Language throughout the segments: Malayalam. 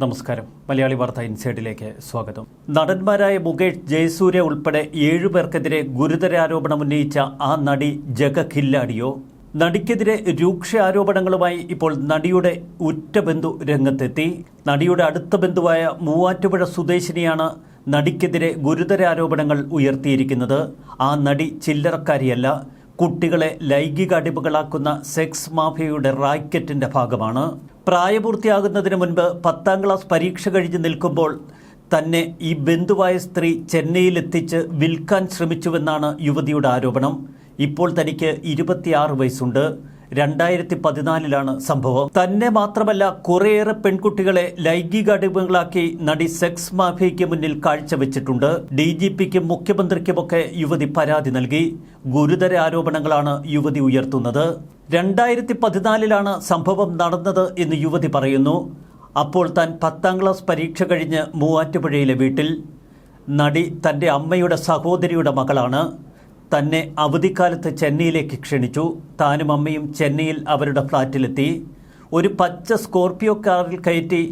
നമസ്കാരം. മലയാളി വാർത്ത ഇൻസൈഡിലേക്ക് സ്വാഗതം. നടന്മാരായ മുകേഷ് ജയസൂര്യ ഉൾപ്പെടെ ഏഴുപേർക്കെതിരെ ഗുരുതര ആരോപണം ഉന്നയിച്ച ആ നടി ജഗഖില്ലാടിയോ? നടിക്കെതിരെ രൂക്ഷ ആരോപണങ്ങളുമായി ഇപ്പോൾ നടിയുടെ ഉറ്റ ബന്ധു രംഗത്തെത്തി. നടിയുടെ അടുത്ത ബന്ധുവായ മൂവാറ്റുപുഴ സ്വദേശിനിയാണ് നടിക്കെതിരെ ഗുരുതര ആരോപണങ്ങൾ ഉയർത്തിയിരിക്കുന്നത്. ആ നടി ചില്ലറക്കാരിയല്ല കുട്ടികളെ ലൈംഗിക അടിമകളാക്കുന്ന സെക്സ് മാഫിയയുടെ റാക്കറ്റിന്റെ ഭാഗമാണ്. പ്രായപൂർത്തിയാകുന്നതിന് മുൻപ് പത്താം ക്ലാസ് പരീക്ഷ കഴിഞ്ഞ് നിൽക്കുമ്പോൾ തന്നെ ഈ ബന്ധുവായ സ്ത്രീ ചെന്നൈയിലെത്തിച്ച് വിൽക്കാൻ ശ്രമിച്ചുവെന്നാണ് യുവതിയുടെ ആരോപണം. ഇപ്പോൾ തനിക്ക് ഇരുപത്തിയാറ് വയസ്സുണ്ട്. രണ്ടായിരത്തി പതിനാലിലാണ് സംഭവം. തന്നെ മാത്രമല്ല കുറേയേറെ പെൺകുട്ടികളെ ലൈംഗിക അടിമകളാക്കി നടി സെക്സ് മാഫിയയ്ക്ക് മുന്നിൽ കാഴ്ചവെച്ചിട്ടുണ്ട്. ഡി ജി പിക്കും മുഖ്യമന്ത്രിക്കുമൊക്കെ യുവതി പരാതി നൽകി. ഗുരുതര ആരോപണങ്ങളാണ് യുവതി ഉയർത്തുന്നത്. രണ്ടായിരത്തി പതിനാലിലാണ് സംഭവം നടന്നത് എന്ന് യുവതി പറയുന്നു. അപ്പോൾ താൻ പത്താം ക്ലാസ് പരീക്ഷ കഴിഞ്ഞ് മൂവാറ്റുപുഴയിലെ വീട്ടിൽ നടി തന്റെ അമ്മയുടെ സഹോദരിയുടെ മകളാണ്. തന്നെ അവധിക്കാലത്ത് ചെന്നൈയിലേക്ക് ക്ഷണിച്ചു. താനും അമ്മയും ചെന്നൈയിൽ അവരുടെ ഫ്ലാറ്റിലെത്തി ഒരു പച്ച സ്കോർപ്പിയോ കാറിൽ കയറ്റി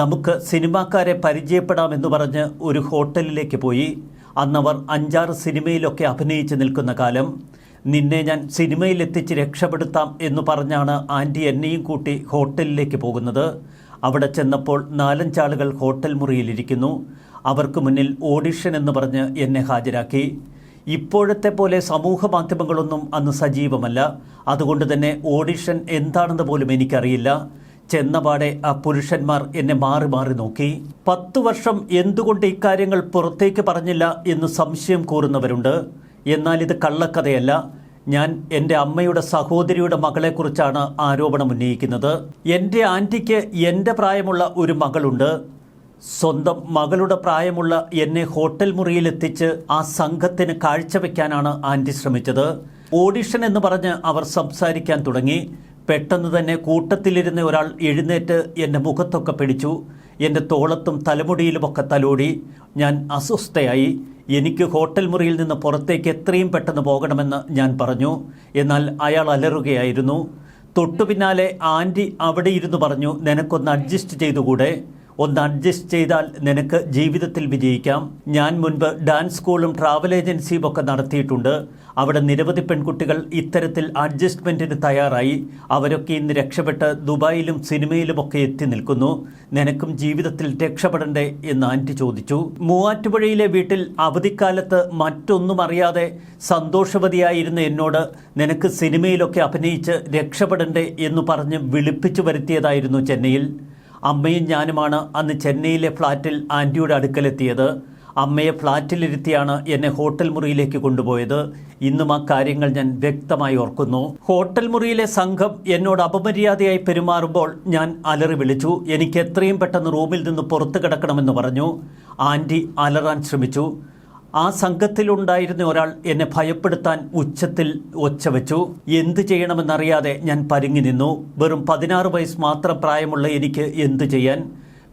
നമുക്ക് സിനിമാക്കാരെ പരിചയപ്പെടാമെന്ന് പറഞ്ഞ് ഒരു ഹോട്ടലിലേക്ക് പോയി. അന്നവർ അഞ്ചാറ് സിനിമയിലൊക്കെ അഭിനയിച്ച് നിൽക്കുന്ന കാലം. നിന്നെ ഞാൻ സിനിമയിൽ എത്തിച്ച് രക്ഷപ്പെടുത്താം എന്ന് പറഞ്ഞാണ് ആന്റി എന്നെയും കൂട്ടി ഹോട്ടലിലേക്ക് പോകുന്നത്. അവിടെ ചെന്നപ്പോൾ നാലഞ്ചാളുകൾ ഹോട്ടൽ മുറിയിലിരിക്കുന്നു. അവർക്ക് മുന്നിൽ ഓഡിഷൻ എന്ന് പറഞ്ഞ് എന്നെ ഹാജരാക്കി. ഇപ്പോഴത്തെ പോലെ സമൂഹ മാധ്യമങ്ങളൊന്നും അന്ന് സജീവമല്ല. അതുകൊണ്ട് തന്നെ ഓഡിഷൻ എന്താണെന്ന് പോലും എനിക്കറിയില്ല. ചെന്നപാടെ ആ പുരുഷന്മാർ എന്നെ മാറി മാറി നോക്കി. പത്തു വർഷം എന്തുകൊണ്ട് ഇക്കാര്യങ്ങൾ പുറത്തേക്ക് പറഞ്ഞില്ല എന്ന് സംശയം കൂറുന്നവരുണ്ട്. എന്നാൽ ഇത് കള്ളക്കഥയല്ല. ഞാൻ എന്റെ അമ്മയുടെ സഹോദരിയുടെ മകളെക്കുറിച്ചാണ് ആരോപണം ഉന്നയിക്കുന്നത്. എന്റെ ആന്റിക്ക് എന്റെ പ്രായമുള്ള ഒരു മകളുണ്ട്. സ്വന്തം മകളുടെ പ്രായമുള്ള എന്നെ ഹോട്ടൽ മുറിയിലെത്തിച്ച് ആ സംഘത്തിന് കാഴ്ചവെക്കാനാണ് ആന്റി ശ്രമിച്ചത്. ഓഡിഷൻ എന്ന് പറഞ്ഞ് അവർ സംസാരിക്കാൻ തുടങ്ങി. പെട്ടെന്ന് തന്നെ കൂട്ടത്തിലിരുന്ന ഒരാൾ എഴുന്നേറ്റ് എന്റെ മുഖത്തൊക്കെ പിടിച്ചു. എന്റെ തോളത്തും തലമുടിയിലുമൊക്കെ തലോടി ഞാൻ അസ്വസ്ഥയായി. എനിക്ക് ഹോട്ടൽ മുറിയിൽ നിന്ന് പുറത്തേക്ക് എത്രയും പെട്ടെന്ന് പോകണമെന്ന് ഞാൻ പറഞ്ഞു. എന്നാൽ അയാൾ അലറുകയായിരുന്നു. തൊട്ടു പിന്നാലെ ആന്റി അവിടെ ഇരുന്ന് പറഞ്ഞു നിനക്കൊന്ന് അഡ്ജസ്റ്റ് ചെയ്തുകൂടെ? ഒന്ന് അഡ്ജസ്റ്റ് ചെയ്താൽ നിനക്ക് ജീവിതത്തിൽ വിജയിക്കാം. ഞാൻ മുൻപ് ഡാൻസ് സ്കൂളും ട്രാവൽ ഏജൻസിയും ഒക്കെ നടത്തിയിട്ടുണ്ട്. അവിടെ നിരവധി പെൺകുട്ടികൾ ഇത്തരത്തിൽ അഡ്ജസ്റ്റ്മെന്റിന് തയ്യാറായി. അവരൊക്കെ ഇന്ന് രക്ഷപ്പെട്ട് ദുബായിലും സിനിമയിലുമൊക്കെ എത്തി നിൽക്കുന്നു. നിനക്കും ജീവിതത്തിൽ രക്ഷപ്പെടണ്ടേ എന്ന് ആന്റി ചോദിച്ചു. മൂവാറ്റുപുഴയിലെ വീട്ടിൽ അവധിക്കാലത്ത് മറ്റൊന്നും അറിയാതെ സന്തോഷവതിയായിരുന്ന എന്നോട് നിനക്ക് സിനിമയിലൊക്കെ അഭിനയിച്ച് രക്ഷപ്പെടണ്ടേ എന്ന് പറഞ്ഞ് വിളിപ്പിച്ചു വരുത്തിയതായിരുന്നു ചെന്നൈയിൽ. അമ്മയും ഞാനുമാണ് അന്ന് ചെന്നൈയിലെ ഫ്ളാറ്റിൽ ആന്റിയുടെ അടുക്കലെത്തിയത്. അമ്മയെ ഫ്ളാറ്റിലിരുത്തിയാണ് എന്നെ ഹോട്ടൽ മുറിയിലേക്ക് കൊണ്ടുപോയത്. ഇന്നും ആ കാര്യങ്ങൾ ഞാൻ വ്യക്തമായി ഓർക്കുന്നു. ഹോട്ടൽ മുറിയിലെ സംഘം എന്നോട് അപമര്യാദയായി പെരുമാറുമ്പോൾ ഞാൻ അലറി വിളിച്ചു. എനിക്ക് എത്രയും പെട്ടെന്ന് റൂമിൽ നിന്ന് പുറത്തു കിടക്കണമെന്ന് പറഞ്ഞു. ആന്റി അലറാൻ ശ്രമിച്ചു. ആ സംഘത്തിലുണ്ടായിരുന്ന ഒരാൾ എന്നെ ഭയപ്പെടുത്താൻ ഉച്ചത്തിൽ ഒച്ച വെച്ചു. എന്ത് ചെയ്യണമെന്നറിയാതെ ഞാൻ പരുങ്ങി നിന്നു. വെറും പതിനാറ് വയസ്സ് മാത്രം പ്രായമുള്ള എനിക്ക് എന്തു ചെയ്യാൻ?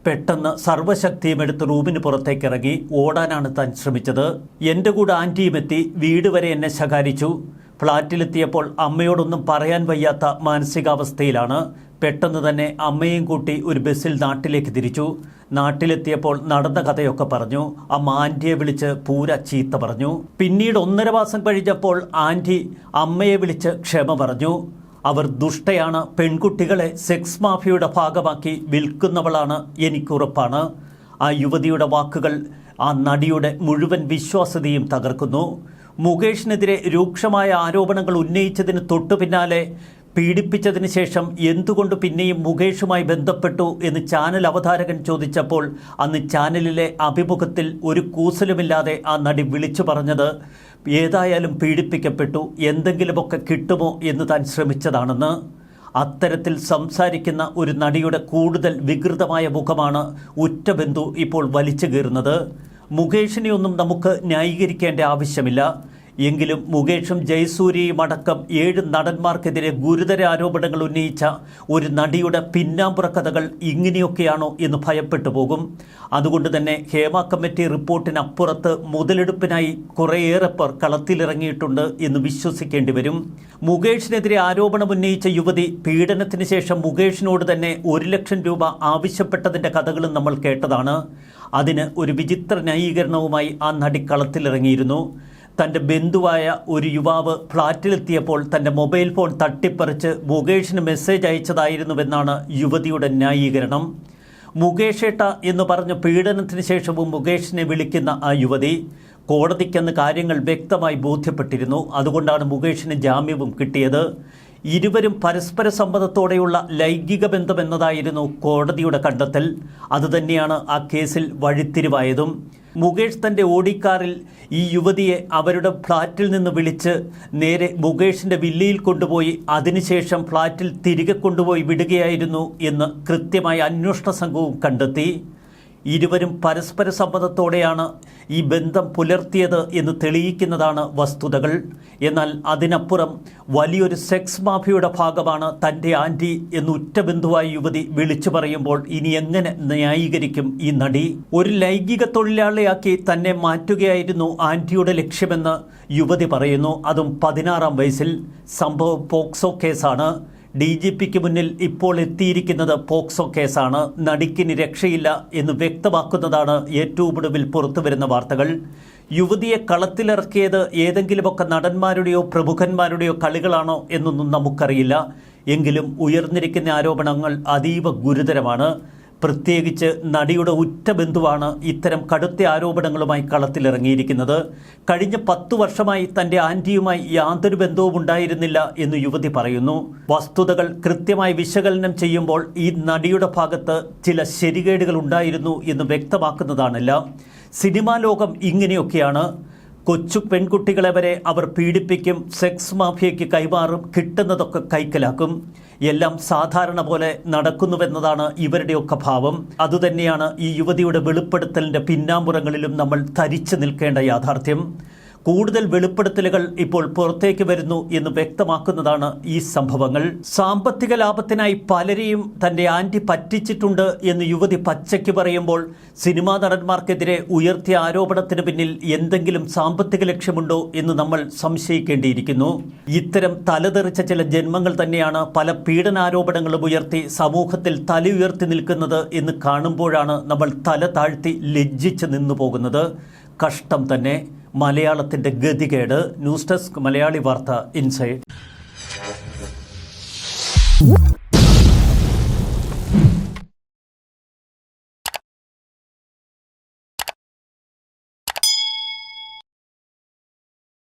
പെട്ടെന്ന് സർവശക്തിയും എടുത്ത് റൂമിന് പുറത്തേക്ക് ഇറങ്ങി ഓടാനാണ് താൻ ശ്രമിച്ചത്. എന്റെ കൂടെ ആന്റിയും എത്തി. വീട് വരെ എന്നെ ശകാരിച്ചു. ഫ്ളാറ്റിലെത്തിയപ്പോൾ അമ്മയോടൊന്നും പറയാൻ വയ്യാത്ത മാനസികാവസ്ഥയിലാണ്. പെട്ടെന്ന് തന്നെ അമ്മയും കൂട്ടി ഒരു ബസ്സിൽ നാട്ടിലേക്ക് തിരിച്ചു. നാട്ടിലെത്തിയപ്പോൾ നടന്ന കഥയൊക്കെ പറഞ്ഞു. അമ്മ ആന്റിയെ വിളിച്ച് പൂര ചീത്ത പറഞ്ഞു. പിന്നീട് ഒന്നര മാസം കഴിഞ്ഞപ്പോൾ ആന്റി അമ്മയെ വിളിച്ച് ക്ഷമ പറഞ്ഞു. അവർ ദുഷ്ടയാണ് പെൺകുട്ടികളെ സെക്സ് മാഫിയയുടെ ഭാഗമാക്കി വിൽക്കുന്നവളാണ് എനിക്കുറപ്പാണ്. ആ യുവതിയുടെ വാക്കുകൾ ആ നടിയുടെ മുഴുവൻ വിശ്വാസ്യതയും തകർക്കുന്നു. മുകേഷിനെതിരെ രൂക്ഷമായ ആരോപണങ്ങൾ ഉന്നയിച്ചതിന് തൊട്ടു പിന്നാലെ പീഡിപ്പിച്ചതിന് ശേഷം എന്തുകൊണ്ട് പിന്നെയും മുകേഷുമായി ബന്ധപ്പെട്ടു എന്ന് ചാനൽ അവതാരകൻ ചോദിച്ചപ്പോൾ അന്ന് ചാനലിലെ അഭിമുഖത്തിൽ ഒരു കൂസലുമില്ലാതെ ആ നടി വിളിച്ചു പറഞ്ഞത് ഏതായാലും പീഡിപ്പിക്കപ്പെട്ടു എന്തെങ്കിലുമൊക്കെ കിട്ടുമോ എന്ന് താൻ ശ്രമിച്ചതാണെന്ന്. അത്തരത്തിൽ സംസാരിക്കുന്ന ഒരു നടിയുടെ കൂടുതൽ വികൃതമായ മുഖമാണ് ഉറ്റബന്ധു ഇപ്പോൾ വലിച്ചു കീറുന്നത്. മുകേഷിനെയൊന്നും നമുക്ക് ന്യായീകരിക്കേണ്ട ആവശ്യമില്ല. എങ്കിലും മുകേഷും ജയസൂര്യയും അടക്കം ഏഴ് നടന്മാർക്കെതിരെ ഗുരുതര ആരോപണങ്ങൾ ഉന്നയിച്ച ഒരു നടിയുടെ പിന്നാമ്പുറ കഥകൾ ഇങ്ങനെയൊക്കെയാണോ എന്ന് ഭയപ്പെട്ടു പോകും. അതുകൊണ്ട് തന്നെ ഹേമ കമ്മിറ്റി റിപ്പോർട്ടിനപ്പുറത്ത് മുതലെടുപ്പിനായി കുറേയേറെ പേർ കളത്തിലിറങ്ങിയിട്ടുണ്ട് എന്ന് വിശ്വസിക്കേണ്ടി വരും. മുകേഷിനെതിരെ ആരോപണം ഉന്നയിച്ച യുവതി പീഡനത്തിന് ശേഷം മുകേഷിനോട് തന്നെ ഒരു ലക്ഷം രൂപ ആവശ്യപ്പെട്ടതിന്റെ കഥകളും നമ്മൾ കേട്ടതാണ്. അതിന് ഒരു വിചിത്ര ന്യായീകരണവുമായി ആ നടി കളത്തിലിറങ്ങിയിരുന്നു. തന്റെ ബന്ധുവായ ഒരു യുവാവ് ഫ്ളാറ്റിലെത്തിയപ്പോൾ തന്റെ മൊബൈൽ ഫോൺ തട്ടിപ്പറിച്ച് മുകേഷിന് മെസ്സേജ് അയച്ചതായിരുന്നുവെന്നാണ് യുവതിയുടെ ന്യായീകരണം. മുകേഷേട്ട എന്ന് പറഞ്ഞ പീഡനത്തിന് ശേഷവും മുകേഷിനെ വിളിക്കുന്ന ആ യുവതി കോടതിക്കെന്ന് കാര്യങ്ങൾ വ്യക്തമായി ബോധ്യപ്പെട്ടിരുന്നു. അതുകൊണ്ടാണ് മുകേഷിന് ജാമ്യവും കിട്ടിയത്. ഇരുവരും പരസ്പര സമ്മതത്തോടെയുള്ള ലൈംഗിക ബന്ധമെന്നതായിരുന്നു കോടതിയുടെ കണ്ടെത്തൽ. അതുതന്നെയാണ് ആ കേസിൽ വഴിത്തിരിവായതും. മുകേഷ് തന്റെ ഓടിക്കാറിൽ ഈ യുവതിയെ അവരുടെ ഫ്ലാറ്റിൽ നിന്ന് വിളിച്ച് നേരെ മുകേഷിന്റെ വില്ലയിൽ കൊണ്ടുപോയി അതിനുശേഷം ഫ്ലാറ്റിൽ തിരികെ കൊണ്ടുപോയി വിടുകയായിരുന്നു എന്ന് കൃത്യമായ അന്വേഷണ സംഘവും കണ്ടെത്തി. ഇരുവരും പരസ്പര സമ്മതത്തോടെയാണ് ഈ ബന്ധം പുലർത്തിയത് എന്ന് തെളിയിക്കുന്നതാണ് വസ്തുതകൾ. എന്നാൽ അതിനപ്പുറം വലിയൊരു സെക്സ് മാഫിയുടെ ഭാഗമാണ് തന്റെ ആന്റി എന്ന് ഉറ്റ ബന്ധുവായ യുവതി വിളിച്ചു പറയുമ്പോൾ ഇനി എങ്ങനെ ന്യായീകരിക്കും ഈ നടി? ഒരു ലൈംഗിക തൊഴിലാളിയാക്കി തന്നെ മാറ്റുകയായിരുന്നു ആന്റിയുടെ ലക്ഷ്യമെന്ന് യുവതി പറയുന്നു. അതും പതിനാറാം വയസ്സിൽ. സംഭവം പോക്സോ കേസാണ്. ഡി ജി പിക്ക് മുന്നിൽ ഇപ്പോൾ എത്തിയിരിക്കുന്നത് പോക്സോ കേസാണ്. നടിക്കിന് രക്ഷയില്ല എന്ന് വ്യക്തമാക്കുന്നതാണ് ഏറ്റവും ഒടുവിൽ പുറത്തുവരുന്ന വാർത്തകൾ. യുവതിയെ കളത്തിലിറക്കിയത് ഏതെങ്കിലുമൊക്കെ നടന്മാരുടെയോ പ്രമുഖന്മാരുടെയോ കളികളാണോ എന്നൊന്നും നമുക്കറിയില്ല. എങ്കിലും ഉയർന്നിരിക്കുന്ന ആരോപണങ്ങൾ അതീവ ഗുരുതരമാണ്. പ്രത്യേകിച്ച് നടിയുടെ ഉറ്റ ബന്ധുവാണ് ഇത്തരം കടുത്ത ആരോപണങ്ങളുമായി കളത്തിലിറങ്ങിയിരിക്കുന്നത്. കഴിഞ്ഞ പത്തു വർഷമായി തന്റെ ആന്റിയുമായി യാതൊരു ബന്ധവും ഉണ്ടായിരുന്നില്ല എന്ന് യുവതി പറയുന്നു. വസ്തുതകൾ കൃത്യമായി വിശകലനം ചെയ്യുമ്പോൾ ഈ നടിയുടെ ഭാഗത്ത് ചില ശരികേടുകൾ ഉണ്ടായിരുന്നു എന്ന് വ്യക്തമാക്കുന്നതാണല്ല. സിനിമാ ലോകം ഇങ്ങനെയൊക്കെയാണ്. കൊച്ചു പെൺകുട്ടികളെ വരെ അവർ പീഡിപ്പിക്കും സെക്സ് മാഫിയയ്ക്ക് കൈമാറും കിട്ടുന്നതൊക്കെ കൈക്കലാക്കും. എല്ലാം സാധാരണ പോലെ നടക്കുന്നുവെന്നതാണ് ഇവരുടെയൊക്കെ ഭാവം. അതുതന്നെയാണ് ഈ യുവതിയുടെ വെളിപ്പെടുത്തലിന്റെ പിന്നാമ്പുറങ്ങളിലും നമ്മൾ തരിച്ചു നിൽക്കേണ്ട യാഥാർത്ഥ്യം. കൂടുതൽ വെളിപ്പെടുത്തലുകൾ ഇപ്പോൾ പുറത്തേക്ക് വരുന്നു എന്ന് വ്യക്തമാക്കുന്നതാണ് ഈ സംഭവങ്ങൾ. സാമ്പത്തിക ലാഭത്തിനായി പലരെയും തന്റെ ആന്റി പറ്റിച്ചിട്ടുണ്ട് എന്ന് യുവതി പച്ചയ്ക്ക് പറയുമ്പോൾ സിനിമാ നടന്മാർക്കെതിരെ ഉയർത്തിയ ആരോപണത്തിന് പിന്നിൽ എന്തെങ്കിലും സാമ്പത്തിക ലക്ഷ്യമുണ്ടോ എന്ന് നമ്മൾ സംശയിക്കേണ്ടിയിരിക്കുന്നു. ഇത്തരം തലതെറിച്ച ചില ജന്മങ്ങൾ തന്നെയാണ് പല പീഡനാരോപണങ്ങളും ഉയർത്തി സമൂഹത്തിൽ തല ഉയർത്തി നിൽക്കുന്നത് എന്ന് കാണുമ്പോഴാണ് നമ്മൾ തല താഴ്ത്തി ലജ്ജിച്ച് നിന്നു പോകുന്നത് കഷ്ടം തന്നെ. മലയാളത്തിന്റെ ഗതികേട്. ന്യൂസ് ഡെസ്ക് മലയാളി വാർത്ത ഇൻസൈഡ്